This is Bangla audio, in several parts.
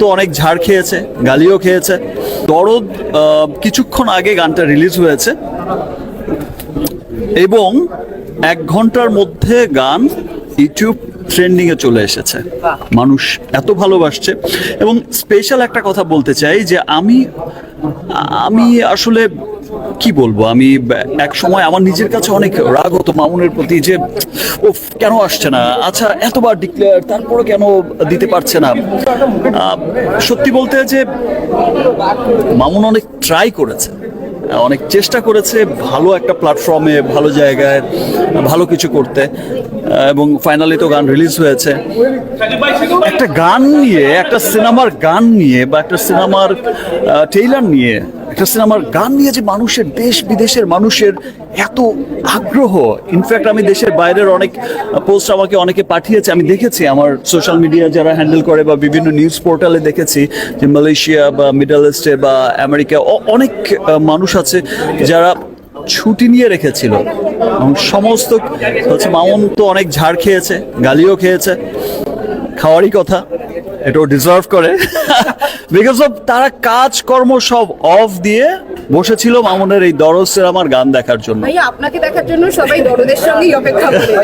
তো অনেক ঝাড় খেয়েছে, গালিও খেয়েছে। দরদ কিছুক্ষণ আগে গানটা রিলিজ হয়েছে। এবং এক ঘণ্টার মধ্যে গান ইউটিউব ট্রেন্ডিংয়ে চলে এসেছে। মানুষ এত ভালোবাসছে। এবং স্পেশাল একটা কথা বলতে চাই যে আমি আমি আসলে কি বলব? আমি এক সময় আমার নিজের কাছে অনেক রাগ হতো মামুনের প্রতি যে ও কেন আসছে না? আচ্ছা এতবার ডিক্লেয়ার তারপরে কেন দিতে পারছে না? সত্যি বলতে যে, মামুন অনেক ট্রাই করেছে। অনেক চেষ্টা করেছে ভালো একটা প্ল্যাটফর্মে ভালো জায়গায়, ভালো কিছু করতে। এবং ফাইনালি তো গান রিলিজ হয়েছে। একটা গান নিয়ে, একটা সিনেমার গান নিয়ে বা একটা সিনেমার টেইলার নিয়ে একটা সিনেমার গান নিয়ে যে মানুষের দেশ বিদেশের মানুষের এত আগ্রহ। ইনফ্যাক্ট আমি দেশের বাইরের অনেক পোস্ট আমাকে অনেকে পাঠিয়েছে। আমি দেখেছি আমার সোশ্যাল মিডিয়া যারা হ্যান্ডেল করে বা বিভিন্ন নিউজ পোর্টালে দেখেছি যে মালয়েশিয়া বা মিডল ইস্টে বা আমেরিকা অনেক মানুষ আছে যারা ছুটি নিয়ে রেখেছিল। এবং সমস্ত হচ্ছে মামুন তো অনেক ঝাড় খেয়েছে, গালিও খেয়েছে। খাওয়ারই কথা। এটাও ডিজার্ভ করে। বিকজ অফ তারা কাজকর্ম সব অফ দিয়ে বসেছিল মামুনের এই দরজের আমার গান দেখার জন্য। ভাইয়া আপনাকে দেখার জন্য সবাই দরদের সঙ্গেই অপেক্ষা করে।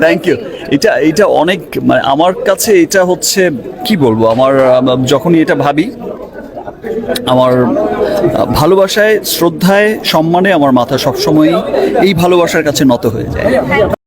থ্যাংক ইউ এটা এটা অনেক মানে আমার কাছে এটা হচ্ছে কি বলব আমার যখনই এটা ভাবি আমার ভালোবাসায় শ্রদ্ধায় সম্মানে আমার মাথা সবসময়ই এই ভালোবাসার কাছে নত হয়ে যায়।